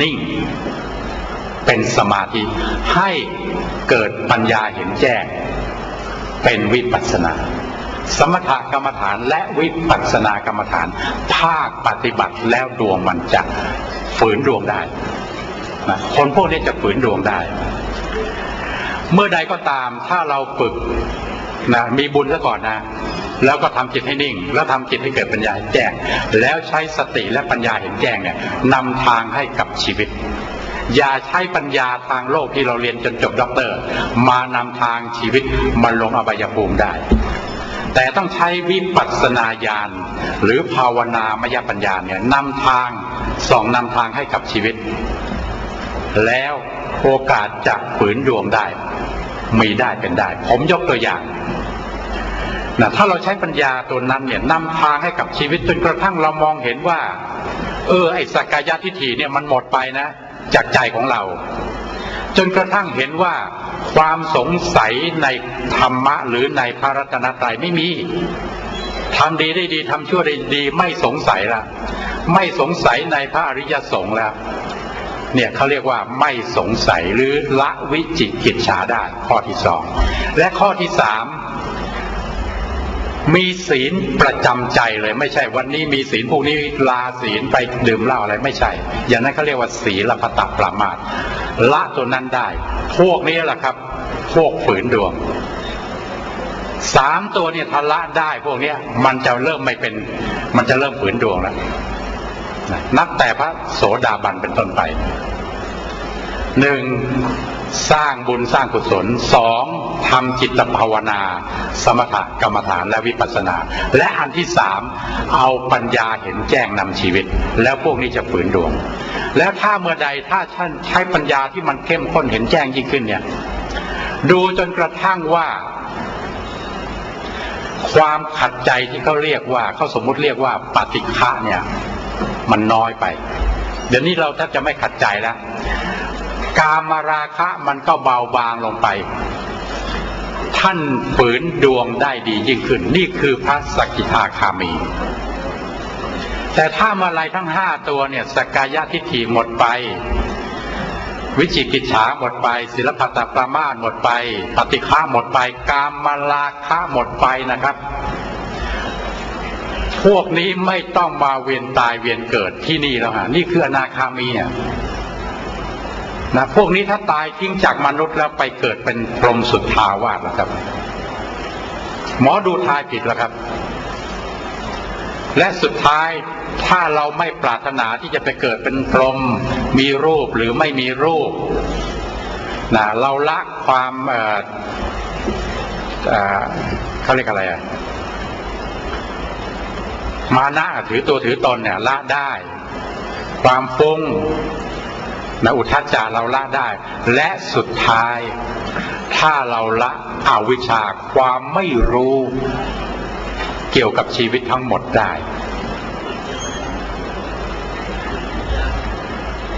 นิ่ง เป็นสมาธิ ให้เกิดปัญญาเห็นแจ้ง เป็นวิปัสสนา สมถกรรมฐานและวิปัสสนากรรมฐาน ภาคปฏิบัติแล้วดวงมันจะฝืนดวงได้นะคนพวกนี้จะฝืนดวงได้ เมื่อใดก็ตามถ้าเราฝึกนะมีบุญซะก่อนนะ แล้วก็ทำจิตให้นิ่ง แล้วทำจิตให้เกิดปัญญาเห็นแจ้ง แล้วใช้สติและปัญญาเห็นแจ้งเนี่ยนำทางให้กับชีวิต อย่าใช้ปัญญาทางโลกที่เราเรียนจนจบด็อกเตอร์ มานำทางชีวิตมันลงอบายภูมิได้ แต่ต้องใช้วิปัสสนาญาณหรือภาวนามยปัญญาเนี่ยนำทางส่องนำทางให้กับชีวิต แล้วโอกาสจะฝืนดวงได้มีได้เป็นได้ ผมยกตัวอย่าง นะถ้าเราใช้ปัญญาตัวนั้นเนี่ยนำทางให้กับชีวิตจนกระทั่งเรามองเห็นว่า เออไอ้สกกายทิฏฐิเนี่ยมันหมดไปนะ จากใจของเรา จนกระทั่งเห็นว่าความสงสัยในธรรมะหรือในพระรัตนตรัยไม่มีทำดีได้ดีทำชั่วได้ดีไม่สงสัยละไม่สงสัยในพระอริยสงฆ์แล้วเนี่ยเขาเรียกว่าไม่สงสัยหรือละวิจิกิจฉาได้ข้อที่สองและข้อที่สาม มีศีลประจำใจเลย ไม่ใช่วันนี้มีศีลพวกนี้ลาศีลไปดื่มเหล้าอะไรไม่ใช่ อย่างนั้นเขาเรียกว่าศีลพัตปรามาตละตัวนั้นได้ พวกนี้แหละครับ พวกฝืนดวงสามตัวเนี่ยทละได้พวกเนี้ยมันจะเริ่มไม่เป็น มันจะเริ่มฝืนดวงแล้วนับแต่พระโสดาบันเป็นต้นไปหนึ่ง สร้างบุญสร้างกุศลสองทำจิตภาวนา สมถกรรมฐานและวิปัสสนา และอันที่สามเอาปัญญาเห็นแจ้งนำชีวิต แล้วพวกนี้จะฝืนดวง แล้วถ้าเมื่อใดถ้าท่านใช้ปัญญาที่มันเข้มข้นเห็นแจ้งยิ่งขึ้นเนี่ย ดูจนกระทั่งว่า ความขัดใจที่เขาเรียกว่าเขาสมมุติเรียกว่าปฏิฆะเนี่ย มันน้อยไป เดี๋ยวนี้เราแทบจะไม่ขัดใจแล้ว กามราคะมันก็เบาบางลงไป ท่านฝืนดวงได้ดียิ่งขึ้น นี่คือพระสกิทาคามี แต่ถ้ามาลายทั้งห้าตัวเนี่ยสกายทิฏฐิหมดไป วิจิกิจฉาหมดไป ศิลปะตปรามาหมดไป ปฏิฆาหมดไป กามมาราคะหมดไปนะครับพวกนี้ไม่ต้องมาเวียนตายเวียนเกิดที่นี่แล้วฮะนี่คืออนาคามีเนี่ย นะพวกนี้ถ้าตายทิ้งจากมนุษย์แล้วไปเกิดเป็นพรหมสุดทาวาสแล้วครับ หมอดูทายผิดแล้วครับ และสุดท้ายถ้าเราไม่ปรารถนาที่จะไปเกิดเป็นพรหมมีรูปหรือไม่มีรูปนะเราละความเอ่อเขาเรียกอะไรอะมานะถือตัวถือตนเนี่ยละได้ ความฟุ้ง นะอุทัจจาเราละได้ และสุดท้าย ถ้าเราละอวิชชาความไม่รู้เกี่ยวกับชีวิตทั้งหมดได้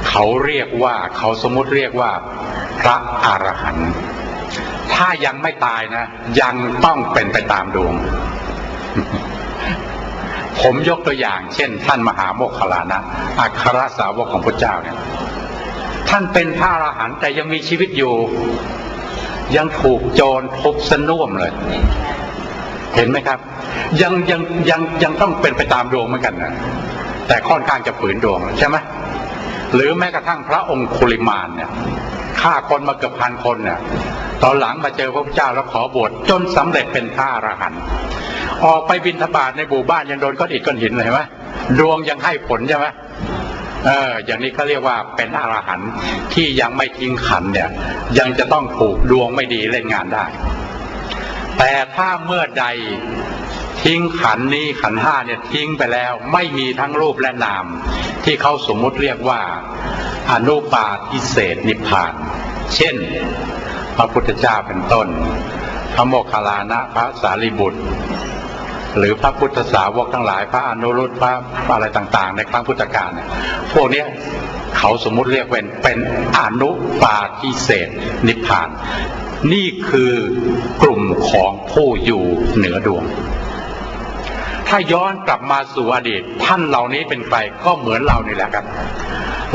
เขาเรียกว่าเขาสมมติเรียกว่า พระอรหันต์ถ้ายังไม่ตายนะ ยังต้องเป็นไปตามดวง ผมยกตัวอย่าง เช่น ท่านมหาโมคคลานะอัครสาวกของพระเจ้าเนี่ย ท่านเป็นพระอรหันต์แต่ยังมีชีวิตอยู่ ยังถูกโจรทุบสน่วมเลย เห็นไหมครับ ยังยังยังยังต้องเป็นไปตามดวงเหมือนกันนะแต่ค่อนข้างจะฝืนดวงใช่ไหมหรือแม้กระทั่งพระองค์คุลิมานเนี่ยฆ่าคนมาเกือบพันคนเนี่ยตอนหลังมาเจอพระเจ้าแล้วขอบวชจนสำเร็จเป็นพระอรหันต์ออกไปบินทบาทในหมู่บ้านยังโดนก้อนอิฐก้อนหินเลยไหมดวงยังให้ผลใช่ไหม เอออย่างนี้เขาเรียกว่าเป็นอรหันต์ที่ยังไม่ทิ้งขันเนี่ย ยังจะต้องถูกดวงไม่ดีเล่นงานได้ แต่ถ้าเมื่อใดทิ้งขันนี้ขันห้าเนี่ยทิ้งไปแล้วไม่มีทั้งรูปและนาม ที่เขาสมมุติเรียกว่าอนุปาทิเศษนิพพาน เช่น พระพุทธเจ้าเป็นต้น พระโมคคัลลานะพระสารีบุตร หรือพระพุทธสาวกทั้งหลาย พระอนุรุตพระอะไรต่าง ๆ ในครั้งพุทธกาลเนี่ยพวกนี้เขาสมมุติเรียกเป็นเป็นอนุปาทิเศษนิพพาน นี่คือกลุ่มของผู้อยู่เหนือดวง ถ้าย้อนกลับมาสู่อดีต ท่านเหล่านี้เป็นใครก็เหมือนเรานี่แหละครับ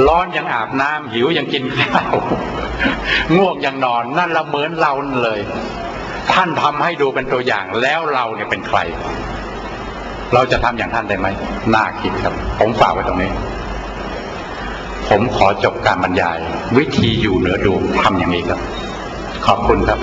ร้อนยังอาบน้ำหิวยังกินข้าวง่วงยังนอนนั่นละเหมือนเราเลย ท่านทำให้ดูเป็นตัวอย่างแล้วเราเนี่ยเป็นใคร เราจะทำอย่างท่านได้ไหมน่าคิดครับ ผมฝากไว้ตรงนี้ ผมขอจบการบรรยาย วิธีอยู่เหนือดูทำอย่างนี้ครับ ขอบคุณครับ